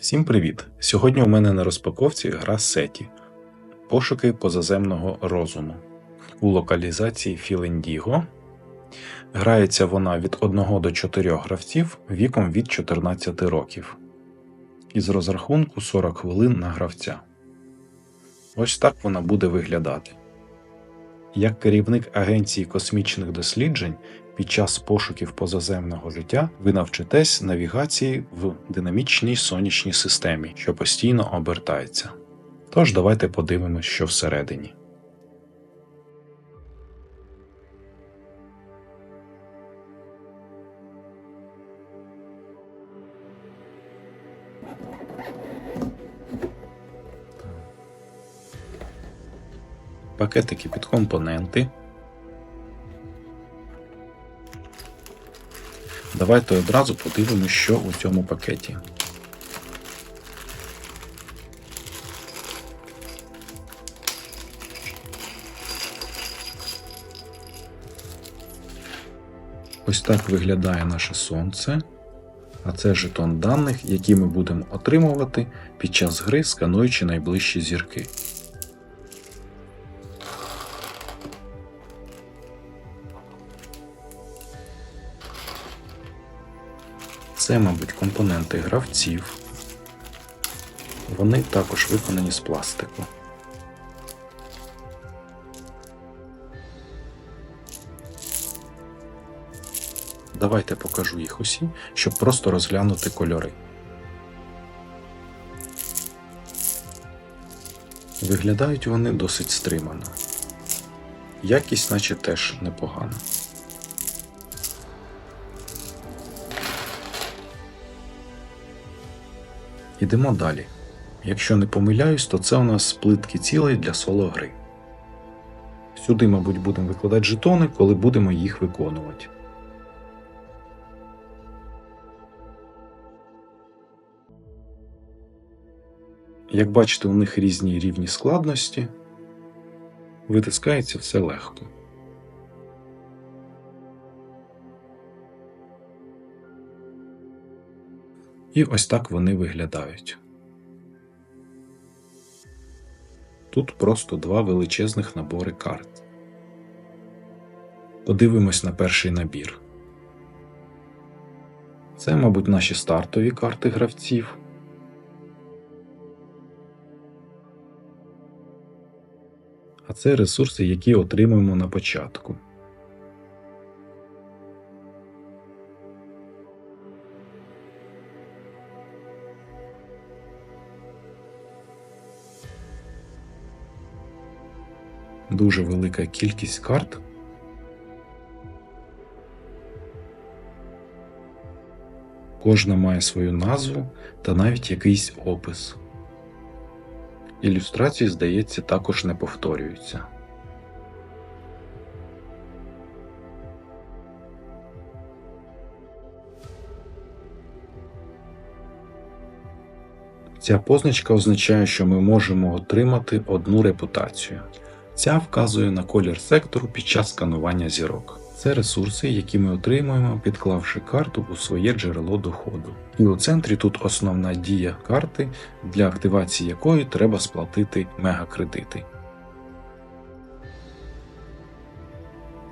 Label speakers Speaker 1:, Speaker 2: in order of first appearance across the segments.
Speaker 1: Всім привіт! Сьогодні у мене на розпаковці гра Сеті Пошуки позаземного розуму у локалізації Філендіго. Грається вона від 1 до 4 гравців віком від 14 років. Із розрахунку 40 хвилин на гравця. Ось так вона буде виглядати. Як керівник Агенції космічних досліджень під час пошуків позаземного життя ви навчитесь навігації в динамічній сонячній системі, що постійно обертається. Тож давайте подивимось, що всередині. Пакетики під компоненти. Давайте одразу подивимося, що у цьому пакеті. Ось так виглядає наше сонце. А це жетон даних, які ми будемо отримувати під час гри, скануючи найближчі зірки. Це, мабуть, компоненти гравців. Вони також виконані з пластику. Давайте покажу їх усі, щоб просто розглянути кольори. Виглядають вони досить стримано. Якість, наче теж непогана. Ідемо далі. Якщо не помиляюсь, то це у нас плитки цілей для соло гри. Сюди, мабуть, будемо викладати жетони, коли будемо їх виконувати. Як бачите, у них різні рівні складності. Витискається все легко. І ось так вони виглядають. Тут просто два величезних набори карт. Подивимось на перший набір. Це, мабуть, наші стартові карти гравців. А це ресурси, які отримуємо на початку. Дуже велика кількість карт. Кожна має свою назву та навіть якийсь опис. Ілюстрації, здається, також не повторюються. Ця позначка означає, що ми можемо отримати одну репутацію. Ця вказує на колір сектору під час сканування зірок. Це ресурси, які ми отримуємо, підклавши карту у своє джерело доходу. І у центрі тут основна дія карти, для активації якої треба сплатити мегакредити.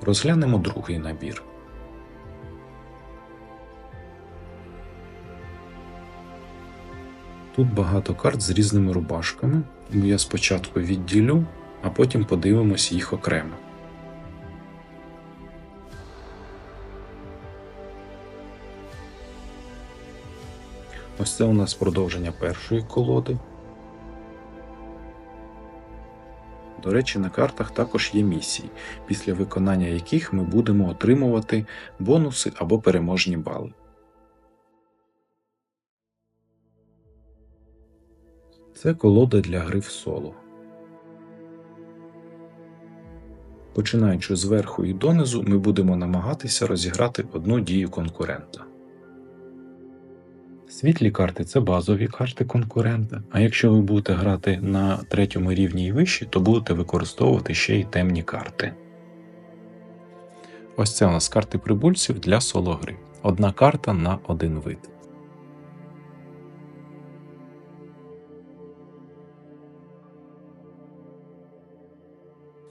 Speaker 1: Розглянемо другий набір. Тут багато карт з різними рубашками. Я спочатку відділю, а потім подивимось їх окремо. Ось це у нас продовження першої колоди. До речі, на картах також є місії, після виконання яких ми будемо отримувати бонуси або переможні бали. Це колода для гри в соло. Починаючи зверху і донизу, ми будемо намагатися розіграти одну дію конкурента. Світлі карти це базові карти конкурента. А якщо ви будете грати на третьому рівні і вище, то будете використовувати ще й темні карти. Ось це у нас карти прибульців для соло гри. Одна карта на один вид.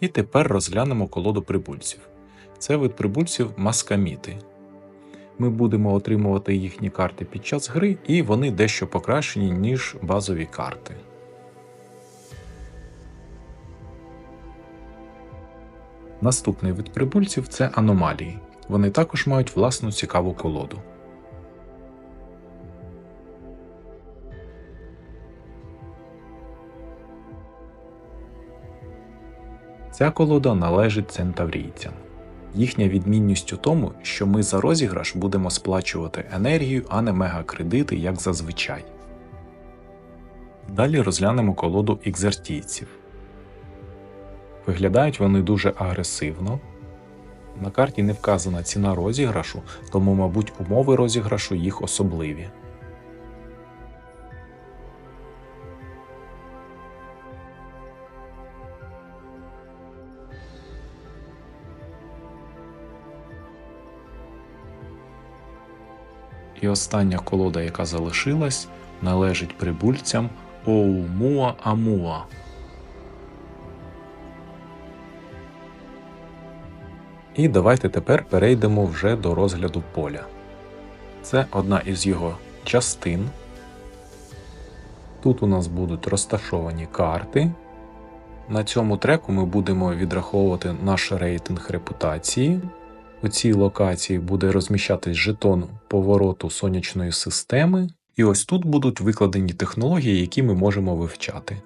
Speaker 1: І тепер розглянемо колоду прибульців. Це вид прибульців маскаміти. Ми будемо отримувати їхні карти під час гри, і вони дещо покращені, ніж базові карти. Наступний вид прибульців це аномалії. Вони також мають власну цікаву колоду. Ця колода належить центаврійцям. Їхня відмінність у тому, що ми за розіграш будемо сплачувати енергію, а не мегакредити, як зазвичай. Далі розглянемо колоду екзертійців. Виглядають вони дуже агресивно. На карті не вказана ціна розіграшу, тому, мабуть, умови розіграшу їх особливі. І остання колода, яка залишилась, належить прибульцям Оумуа Амуа. І давайте тепер перейдемо вже до розгляду поля. Це одна із його частин. Тут у нас будуть розташовані карти. На цьому треку ми будемо відраховувати наш рейтинг репутації. У цій локації буде розміщатись жетон повороту сонячної системи. І ось тут будуть викладені технології, які ми можемо вивчати.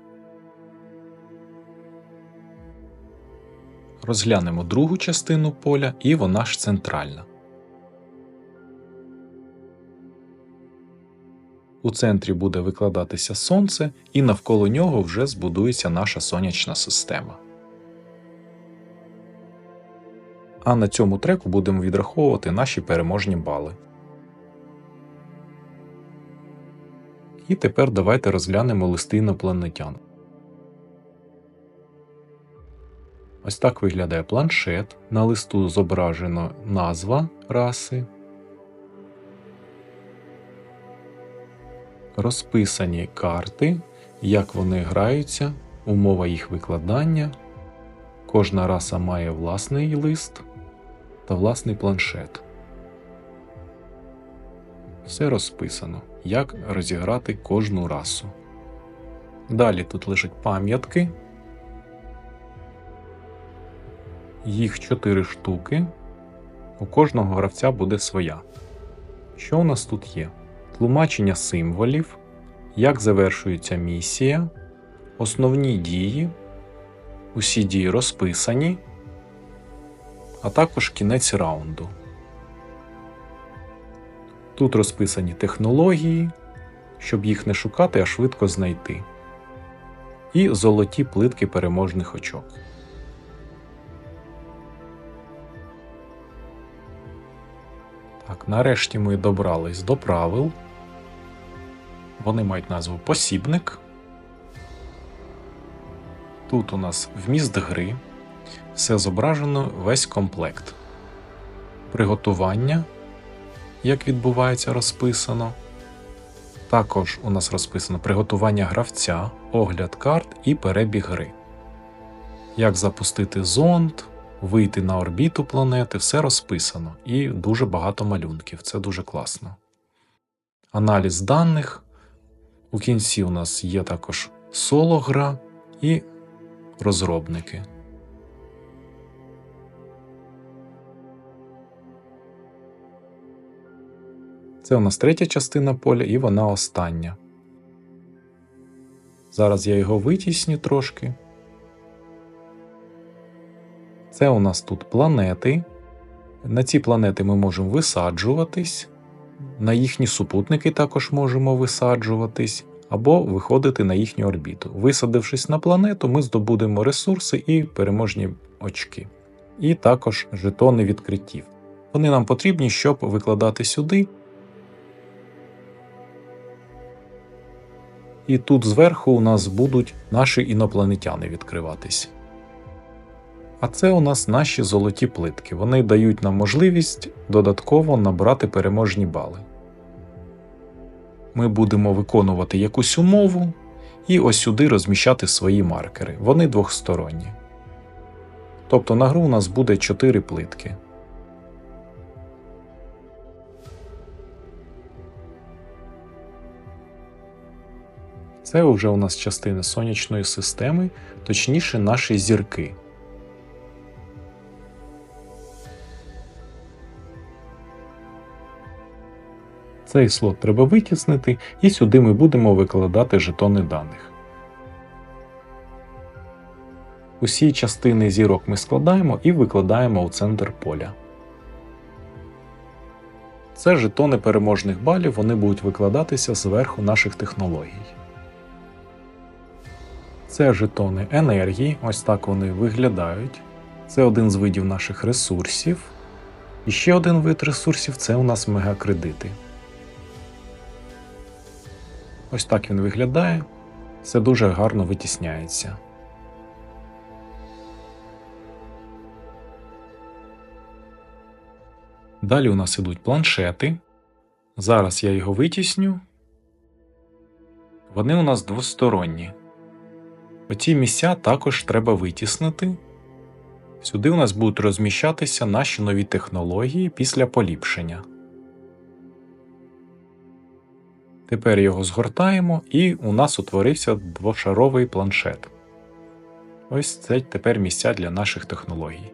Speaker 1: Розглянемо другу частину поля, і вона ж центральна. У центрі буде викладатися сонце, і навколо нього вже збудується наша сонячна система. А на цьому треку будемо відраховувати наші переможні бали. І тепер давайте розглянемо листи інопланетян. Ось так виглядає планшет. На листу зображено назва раси. Розписані карти, як вони граються, умова їх викладання. Кожна раса має власний лист та власний планшет. Все розписано, як розіграти кожну расу. Далі тут лежать пам'ятки. Їх 4 штуки. У кожного гравця буде своя. Що у нас тут є? Тлумачення символів, як завершується місія, основні дії, усі дії розписані, а також кінець раунду. Тут розписані технології, щоб їх не шукати, а швидко знайти. І золоті плитки переможних очок. Так, нарешті ми добрались до правил. Вони мають назву посібник. Тут у нас вміст гри. Все зображено весь комплект. Приготування, як відбувається, розписано. Також у нас розписано приготування гравця, огляд карт і перебіг гри. Як запустити зонд, вийти на орбіту планети, все розписано і дуже багато малюнків. Це дуже класно. Аналіз даних. У кінці у нас є також соло-гра і розробники. Це у нас третя частина поля, і вона остання. Зараз я його витісню трошки. Це у нас тут планети. На ці планети ми можемо висаджуватись, на їхні супутники також можемо висаджуватись, або виходити на їхню орбіту. Висадившись на планету, ми здобудемо ресурси і переможні очки. І також жетони відкриттів. Вони нам потрібні, щоб викладати сюди. І тут зверху у нас будуть наші інопланетяни відкриватись. А це у нас наші золоті плитки. Вони дають нам можливість додатково набрати переможні бали. Ми будемо виконувати якусь умову і ось сюди розміщати свої маркери. Вони двохсторонні. Тобто на гру у нас буде 4 плитки. Це вже у нас частини сонячної системи, точніше наші зірки. Цей слот треба витіснити, і сюди ми будемо викладати жетони даних. Усі частини зірок ми складаємо і викладаємо у центр поля. Це жетони переможних балів, вони будуть викладатися зверху наших технологій. Це жетони енергії, ось так вони виглядають. Це один з видів наших ресурсів. І ще один вид ресурсів це у нас мегакредити. Ось так він виглядає. Це дуже гарно витісняється. Далі у нас ідуть планшети. Зараз я його витісню. Вони у нас двосторонні. Оці місця також треба витіснити. Сюди у нас будуть розміщатися наші нові технології після поліпшення. Тепер його згортаємо, і у нас утворився двошаровий планшет. Ось це тепер місця для наших технологій.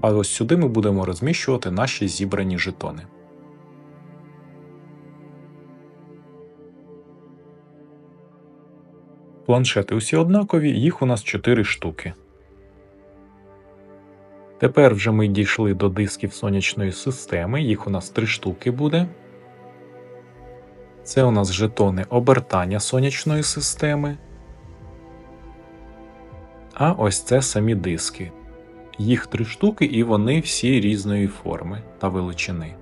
Speaker 1: А ось сюди ми будемо розміщувати наші зібрані жетони. Планшети усі однакові, їх у нас 4 штуки. Тепер вже ми дійшли до дисків сонячної системи, їх у нас 3 штуки буде. Це у нас жетони обертання сонячної системи. А ось це самі диски. Їх три штуки, і вони всі різної форми та величини.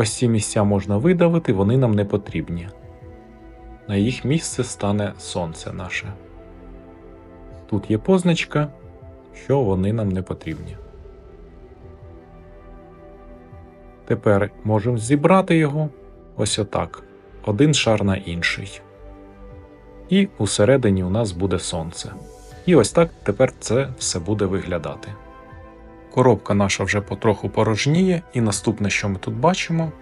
Speaker 1: Ось ці місця можна видавити, вони нам не потрібні. На їх місце стане сонце наше. Тут є позначка, що вони нам не потрібні. Тепер можемо зібрати його ось отак. Один шар на інший. І усередині у нас буде сонце. І ось так тепер це все буде виглядати. Коробка наша вже потроху порожніє, і наступне, що ми тут бачимо,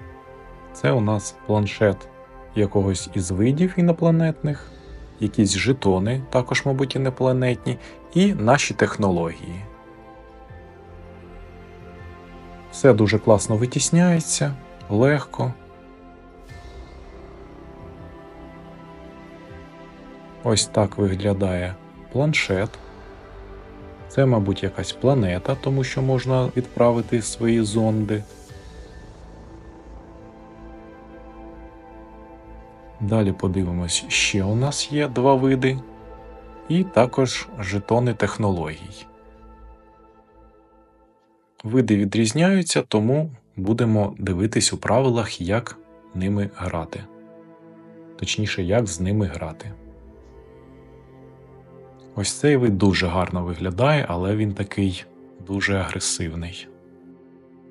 Speaker 1: це у нас планшет якогось із видів інопланетних, якісь жетони, також, мабуть, інопланетні, і наші технології. Все дуже класно витісняється, легко. Ось так виглядає планшет. Це, мабуть, якась планета, тому що можна відправити свої зонди. Далі подивимось, ще у нас є два види, і також жетони технологій. Види відрізняються, тому будемо дивитись у правилах, як ними грати. Точніше, як з ними грати. Ось цей вид дуже гарно виглядає, але він такий дуже агресивний.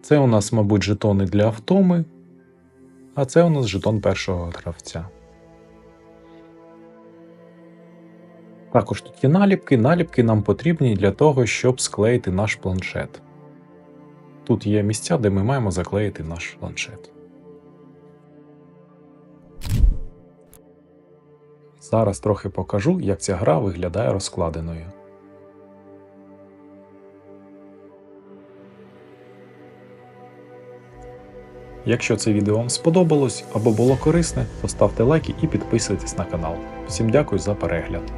Speaker 1: Це у нас, мабуть, жетони для автоми, а це у нас жетон першого гравця. Також тут є наліпки. Наліпки нам потрібні для того, щоб склеїти наш планшет. Тут є місця, де ми маємо заклеїти наш планшет. Зараз трохи покажу, як ця гра виглядає розкладеною. Якщо це відео вам сподобалось або було корисне, то ставте лайки і підписуйтесь на канал. Всім дякую за перегляд.